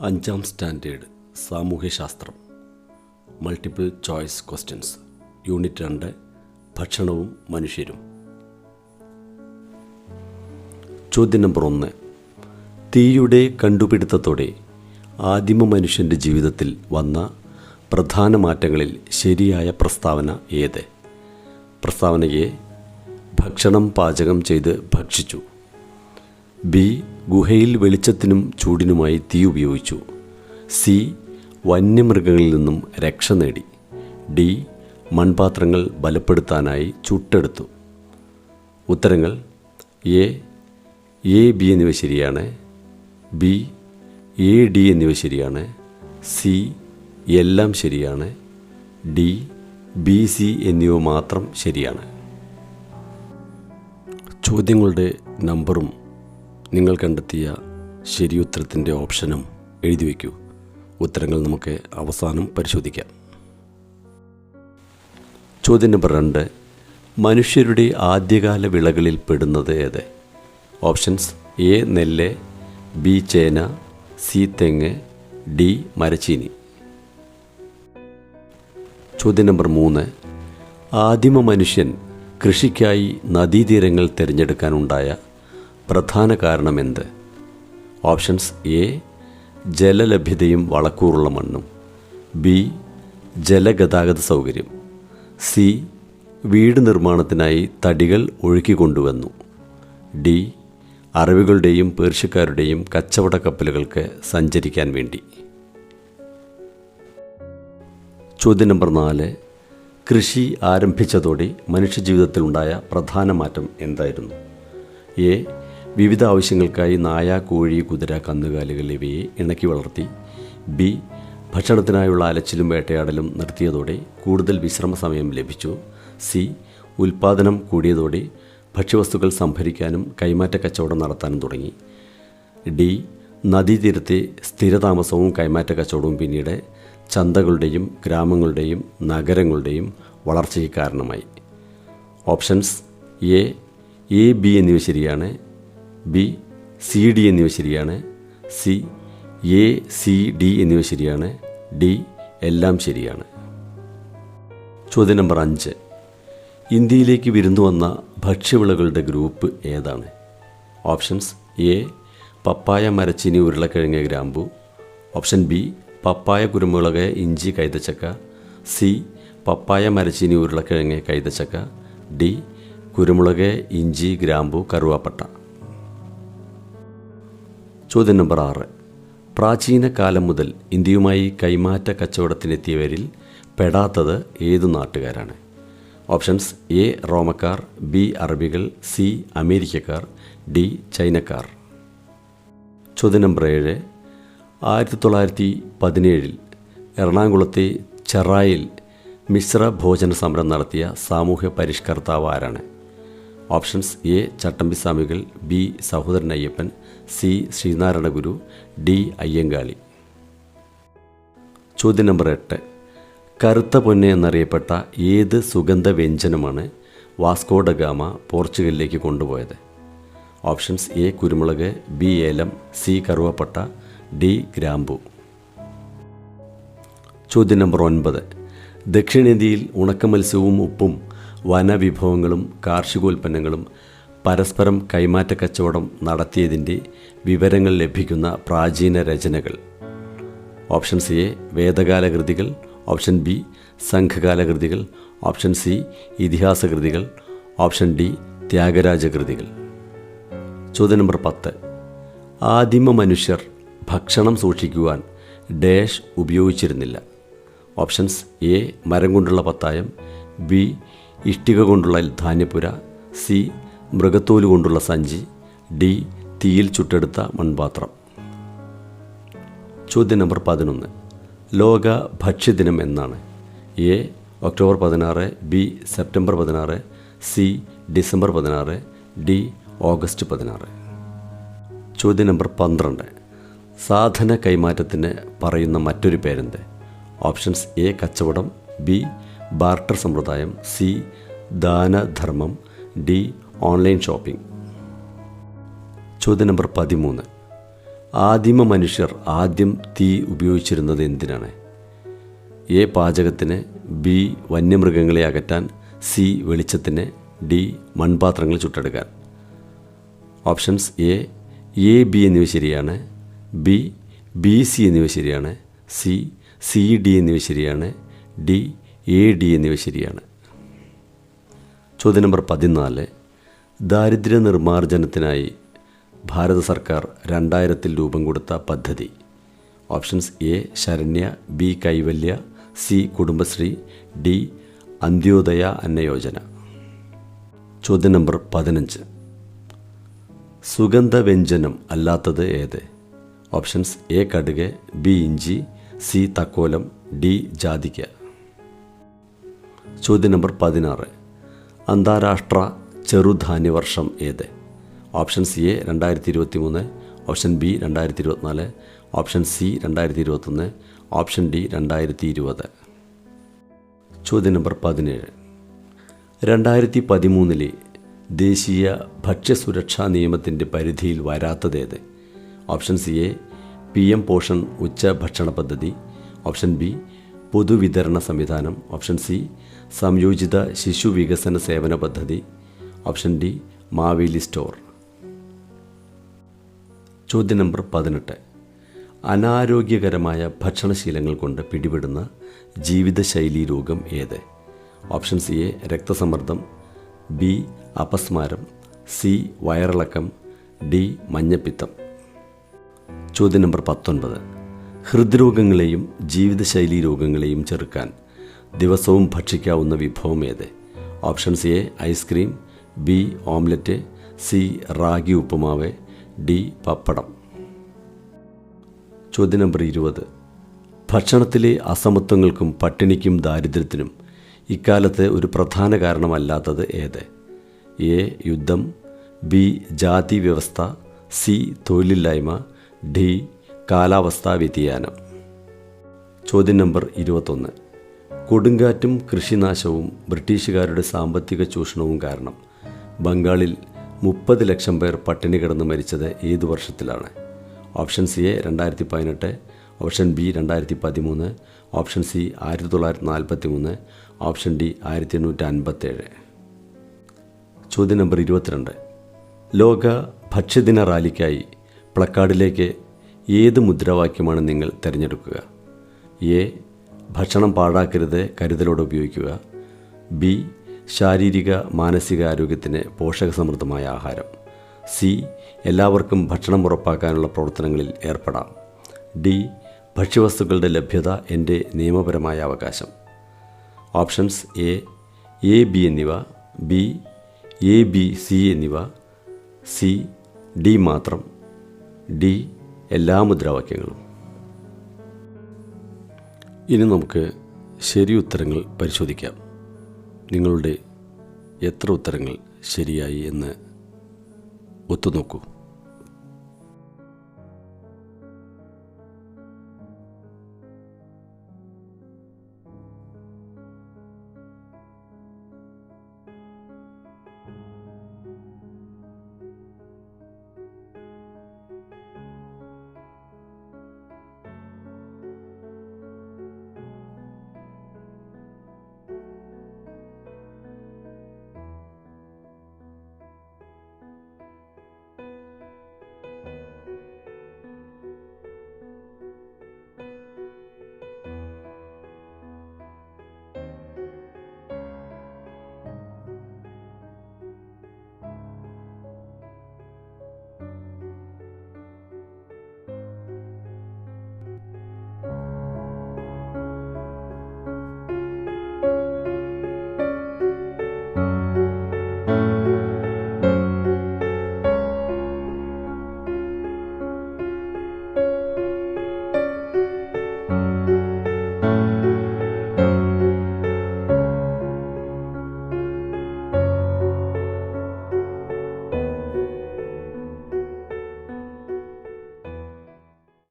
അഞ്ചാം സ്റ്റാൻഡേർഡ് സാമൂഹ്യശാസ്ത്രം. Multiple choice questions unit രണ്ട് ഭക്ഷണവും മനുഷ്യരും. ചോദ്യം നമ്പർ ഒന്ന്. തീയുടെ കണ്ടുപിടുത്തത്തോടെ ആദിമ മനുഷ്യന്റെ ജീവിതത്തിൽ വന്ന പ്രധാന മാറ്റങ്ങളിൽ ശരിയായ പ്രസ്താവന ഏത്? പ്രസ്താവനയെ ഭക്ഷണം പാചകം ചെയ്ത് ഭക്ഷിച്ചു. ബി ഗുഹയിൽ വെളിച്ചത്തിനും ചൂടിനുമായി തീ ഉപയോഗിച്ചു. സി വന്യമൃഗങ്ങളിൽ നിന്നും രക്ഷ നേടി. ഡി മൺപാത്രങ്ങൾ ബലപ്പെടുത്താനായി ചുട്ടെടുത്തു. ഉത്തരങ്ങൾ എ എ ബി എന്നിവ ശരിയാണ്. ബി എ ഡി എന്നിവ ശരിയാണ്. സി എല്ലാം ശരിയാണ്. ഡി ബി സി എന്നിവ മാത്രം ശരിയാണ്. ചോദ്യങ്ങളുടെ നമ്പറും നിങ്ങൾ കണ്ടെത്തിയ ശരിയുത്തരത്തിന്റെ ഓപ്ഷനും എഴുതി വയ്ക്കൂ. ഉത്തരങ്ങൾ നമുക്ക് അവസാനം പരിശോധിക്കാം. ചോദ്യം നമ്പർ രണ്ട്. മനുഷ്യരുടെ ആദ്യകാല വിളകളിൽ പെടുന്നത് ഏത്? ഓപ്ഷൻസ് എ നെല്ല് ബി ചേന സി തെങ്ങ് ഡി മരച്ചീനി. ചോദ്യം നമ്പർ മൂന്ന്. ആദിമ മനുഷ്യൻ കൃഷിക്കായി നദീതീരങ്ങൾ തിരഞ്ഞെടുക്കാനുണ്ടായ പ്രധാന കാരണമെന്ത്? ഓപ്ഷൻസ് എ ജലലഭ്യതയും വളക്കൂറുള്ള മണ്ണും. ബി ജലഗതാഗത സൗകര്യം. സി വീട് നിർമ്മാണത്തിനായി തടികൾ ഒഴുക്കിക്കൊണ്ടുവന്നു ഡി അറബികളുടെയും പേർഷ്യക്കാരുടെയും കച്ചവട കപ്പലുകൾക്ക് സഞ്ചരിക്കാൻ വേണ്ടി. ചോദ്യം നമ്പർ നാല്. കൃഷി ആരംഭിച്ചതോടെ മനുഷ്യജീവിതത്തിലുണ്ടായ പ്രധാന മാറ്റം എന്തായിരുന്നു? എ വിവിധ ആവശ്യങ്ങൾക്കായി നായ കോഴി കുതിര കന്നുകാലികൾ ഇവയെ ഇണക്കി വളർത്തി ബി ഭക്ഷണത്തിനായുള്ള അലച്ചിലും വേട്ടയാടലും നിർത്തിയതോടെ കൂടുതൽ വിശ്രമ സമയം ലഭിച്ചു സി ഉൽപാദനം കൂടിയതോടെ ഭക്ഷ്യവസ്തുക്കൾ സംഭരിക്കാനും കൈമാറ്റ കച്ചവടം നടത്താനും തുടങ്ങി ഡി നദീതീരത്തെ സ്ഥിരതാമസവും കൈമാറ്റ കച്ചവടവും പിന്നീട് ചന്തകളുടെയും ഗ്രാമങ്ങളുടെയും നഗരങ്ങളുടെയും വളർച്ചയ്ക്ക് കാരണമായി. ഓപ്ഷൻസ് എ എ ബി എന്നിവ ശരിയാണ്. ബി സി ഡി എന്നിവ ശരിയാണ്. സി എ സി ഡി എന്നിവ ശരിയാണ്. ഡി എല്ലാം ശരിയാണ്. ചോദ്യം നമ്പർ അഞ്ച്. ഇന്ത്യയിലേക്ക് വിരുന്നു വന്ന ഭക്ഷ്യവിളകളുടെ ഗ്രൂപ്പ് ഏതാണ്? ഓപ്ഷൻസ് എ പപ്പായ മരച്ചീനി ഉരുളക്കിഴങ്ങ് ഗ്രാമ്പു. ഓപ്ഷൻ ബി പപ്പായ കുരുമുളക് ഇഞ്ചി കൈതച്ചക്ക. സി പപ്പായ മരച്ചീനി ഉരുളക്കിഴങ്ങ് കൈതച്ചക്ക. ഡി കുരുമുളക് ഇഞ്ചി ഗ്രാമ്പു കറുവാപ്പട്ട. ചോദ്യം നമ്പർ ആറ്. പ്രാചീന കാലം മുതൽ ഇന്ത്യയുമായി കൈമാറ്റ കച്ചവടത്തിനെത്തിയവരിൽ പെടാത്തത് ഏതു നാട്ടുകാരാണ്? ഓപ്ഷൻസ് എ റോമക്കാർ ബി അറബികൾ സി അമേരിക്കക്കാർ ഡി ചൈനക്കാർ. ചോദ്യം നമ്പർ ഏഴ്. ആയിരത്തി തൊള്ളായിരത്തി പതിനേഴിൽ എറണാകുളത്തെ ചെറായിൽ മിശ്ര ഭോജന സമരം നടത്തിയ സാമൂഹ്യ പരിഷ്കർത്താവ് ആരാണ്? Options A Chattampi Swamikal B Sahodaran Ayyappan C Sree Narayana Guru D Ayyankali. ചോദ്യം നമ്പർ എട്ട്. കറുത്ത പൊന്ന് എന്നറിയപ്പെട്ട ഏത് സുഗന്ധ വ്യഞ്ജനമാണ് വാസ്കോഡ ഗാമ പോർച്ചുഗലിലേക്ക് കൊണ്ടുപോയത്? ഓപ്ഷൻസ് എ കുരുമുളക് ബി ഏലം സി കറുവപ്പട്ട ഡി ഗ്രാമ്പു. ചോദ്യം നമ്പർ ഒൻപത്. ദക്ഷിണേന്ത്യയിൽ ഉണക്കമത്സ്യവും ഉപ്പും വനവിഭവങ്ങളും കാർഷികോൽപ്പന്നങ്ങളും പരസ്പരം കൈമാറ്റ കച്ചവടം നടത്തിയതിന്റെ വിവരങ്ങൾ ലഭിക്കുന്ന പ്രാചീന രചനകൾ. ഓപ്ഷൻ സി എ വേദകാല കൃതികൾ ഓപ്ഷൻ ബി സംഘകാല കൃതികൾ ഓപ്ഷൻ സി ഇതിഹാസ കൃതികൾ ഓപ്ഷൻ ഡി ത്യാഗരാജ കൃതികൾ ചോദ്യം നമ്പർ പത്ത്. ആദിമ മനുഷ്യർ ഭക്ഷണം സൂക്ഷിക്കുവാൻ ഡാഷ് ഉപയോഗിച്ചിരുന്നില്ല. ഓപ്ഷൻസ് എ മരം കൊണ്ടുള്ള പത്തായം. ബി ഇഷ്ടിക കൊണ്ടുള്ള ധാന്യപുര സി മൃഗത്തോൽ കൊണ്ടുള്ള സഞ്ചി ഡി തീയിൽ ചുട്ടെടുത്ത മൺപാത്രം. ചോദ്യം നമ്പർ പതിനൊന്ന്. ലോക ഭക്ഷ്യദിനം എന്നാണ്. എ ഒക്ടോബർ പതിനാറ് ബി സെപ്റ്റംബർ പതിനാറ് സി ഡിസംബർ പതിനാറ് ഡി ഓഗസ്റ്റ് പതിനാറ്. ചോദ്യം നമ്പർ പന്ത്രണ്ട്. സാധന കൈമാറ്റത്തിന് പറയുന്ന മറ്റൊരു പേരെന്ത്? ഓപ്ഷൻസ് എ കച്ചവടം ബി ബാർട്ടർ സമ്പ്രദായം സി ദാനധർമ്മം ഡി ഓൺലൈൻ ഷോപ്പിംഗ്. ചോദ്യം നമ്പർ പതിമൂന്ന്. ആദിമ മനുഷ്യർ ആദ്യം തീ ഉപയോഗിച്ചിരുന്നത് എന്തിനാണ്? എ പാചകത്തിന് ബി വന്യമൃഗങ്ങളെ അകറ്റാൻ സി വെളിച്ചത്തിന് ഡി മൺപാത്രങ്ങൾ ചുട്ടെടുക്കാൻ. ഓപ്ഷൻസ് എ എ ബി എന്നിവ ശരിയാണ് ബി ബി സി എന്നിവ ശരിയാണ് സി സി ഡി എന്നിവ ശരിയാണ് ഡി എ ഡി എന്നിവ ശരിയാണ്. ചോദ്യം നമ്പർ പതിനാല്. ദാരിദ്ര്യ നിർമ്മാർജനത്തിനായി ഭാരത സർക്കാർ രണ്ടായിരത്തിൽ രൂപം കൊടുത്ത പദ്ധതി. Options A Saranya B Kaivalya C Kudumbashree D Antyodaya Anna Yojana. ചോദ്യം നമ്പർ പതിനഞ്ച്. സുഗന്ധവ്യഞ്ജനം അല്ലാത്തത് ഏത്? ഓപ്ഷൻസ് എ കടുക് ബി ഇഞ്ചി സി തക്കോലം ഡി ജാതിക്ക. ചോദ്യം നമ്പർ പതിനാറ്. അന്താരാഷ്ട്ര ചെറുധാന്യ വർഷം ഏത്? ഓപ്ഷൻ സി എ രണ്ടായിരത്തി ഇരുപത്തി മൂന്ന് ഓപ്ഷൻ ബി രണ്ടായിരത്തി ഇരുപത്തിനാല് ഓപ്ഷൻ സി രണ്ടായിരത്തി ഇരുപത്തൊന്ന് ഓപ്ഷൻ ഡി രണ്ടായിരത്തി ഇരുപത് ചോദ്യം നമ്പർ പതിനേഴ്. രണ്ടായിരത്തി പതിമൂന്നിലെ ദേശീയ ഭക്ഷ്യസുരക്ഷാ നിയമത്തിന്റെ പരിധിയിൽ വരാത്തതേത് option C A P M Poshan ഉച്ചഭക്ഷണ പദ്ധതി ഓപ്ഷൻ ബി പൊതുവിതരണ സംവിധാനം ഓപ്ഷൻ സി സംയോജിത ശിശു വികസന സേവന പദ്ധതി ഓപ്ഷൻ ഡി മാവേലി സ്റ്റോർ. ചോദ്യം നമ്പർ പതിനെട്ട്. അനാരോഗ്യകരമായ ഭക്ഷണശീലങ്ങൾ കൊണ്ട് പിടിപെടുന്ന ജീവിതശൈലി രോഗം ഏത്? ഓപ്ഷൻ സി എ രക്തസമ്മർദ്ദം ബി അപസ്മാരം സി വയറിളക്കം ഡി മഞ്ഞപ്പിത്തം. ചോദ്യം നമ്പർ പത്തൊൻപത്. ഹൃദ്രോഗങ്ങളെയും ജീവിതശൈലി രോഗങ്ങളെയും ചെറുക്കാൻ ദിവസവും ഭക്ഷിക്കാവുന്ന വിഭവം ഏത്? Options A ice cream B omelette C ragi uppumavu D pappadam. ചോദ്യം നമ്പർ ഇരുപത്. ഭക്ഷണത്തിലെ അസമത്വങ്ങൾക്കും പട്ടിണിക്കും ദാരിദ്ര്യത്തിനും ഇക്കാലത്ത് ഒരു പ്രധാന കാരണമല്ലാത്തത് ഏത്? എ യുദ്ധം ബി ജാതി വ്യവസ്ഥ സി തൊഴിലില്ലായ്മ ഡി കാലാവസ്ഥാ വ്യതിയാനം. ചോദ്യം നമ്പർ ഇരുപത്തൊന്ന്. കൊടുങ്കാറ്റും കൃഷിനാശവും ബ്രിട്ടീഷുകാരുടെ സാമ്പത്തിക ചൂഷണവും കാരണം ബംഗാളിൽ മുപ്പത് ലക്ഷം പേർ പട്ടിണി കിടന്ന് മരിച്ചത് ഏത് വർഷത്തിലാണ്? ഓപ്ഷൻ സി എ രണ്ടായിരത്തി പതിനെട്ട് ഓപ്ഷൻ ബി രണ്ടായിരത്തി പതിമൂന്ന് ഓപ്ഷൻ സി ആയിരത്തി തൊള്ളായിരത്തി നാൽപ്പത്തി മൂന്ന് ഓപ്ഷൻ ഡി ആയിരത്തി എണ്ണൂറ്റി അൻപത്തേഴ് ചോദ്യം നമ്പർ ഇരുപത്തിരണ്ട്. ലോക ഭക്ഷ്യദിന റാലിക്കായി പ്ലക്കാർഡിലേക്ക് ഏത് മുദ്രാവാക്യമാണ് നിങ്ങൾ തിരഞ്ഞെടുക്കുക? എ ഭക്ഷണം പാഴാക്കരുത് കരുതലോടെ ഉപയോഗിക്കുക. ബി ശാരീരിക മാനസിക ആരോഗ്യത്തിന് പോഷകസമൃദ്ധമായ ആഹാരം. സി എല്ലാവർക്കും ഭക്ഷണം ഉറപ്പാക്കാനുള്ള പ്രവർത്തനങ്ങളിൽ ഏർപ്പെടാം. ഡി ഭക്ഷ്യവസ്തുക്കളുടെ ലഭ്യത എന്റെ നിയമപരമായ അവകാശം. ഓപ്ഷൻസ് എ എ ബി എന്നിവ ബി എ ബി സി എന്നിവ സി ഡി മാത്രം. ഡി എല്ലാ മുദ്രാവാക്യങ്ങളും. ഇനി നമുക്ക് ശരി ഉത്തരങ്ങൾ പരിശോധിക്കാം. നിങ്ങളുടെ എത്ര ഉത്തരങ്ങൾ ശരിയായി എന്ന് ഒത്തുനോക്കൂ.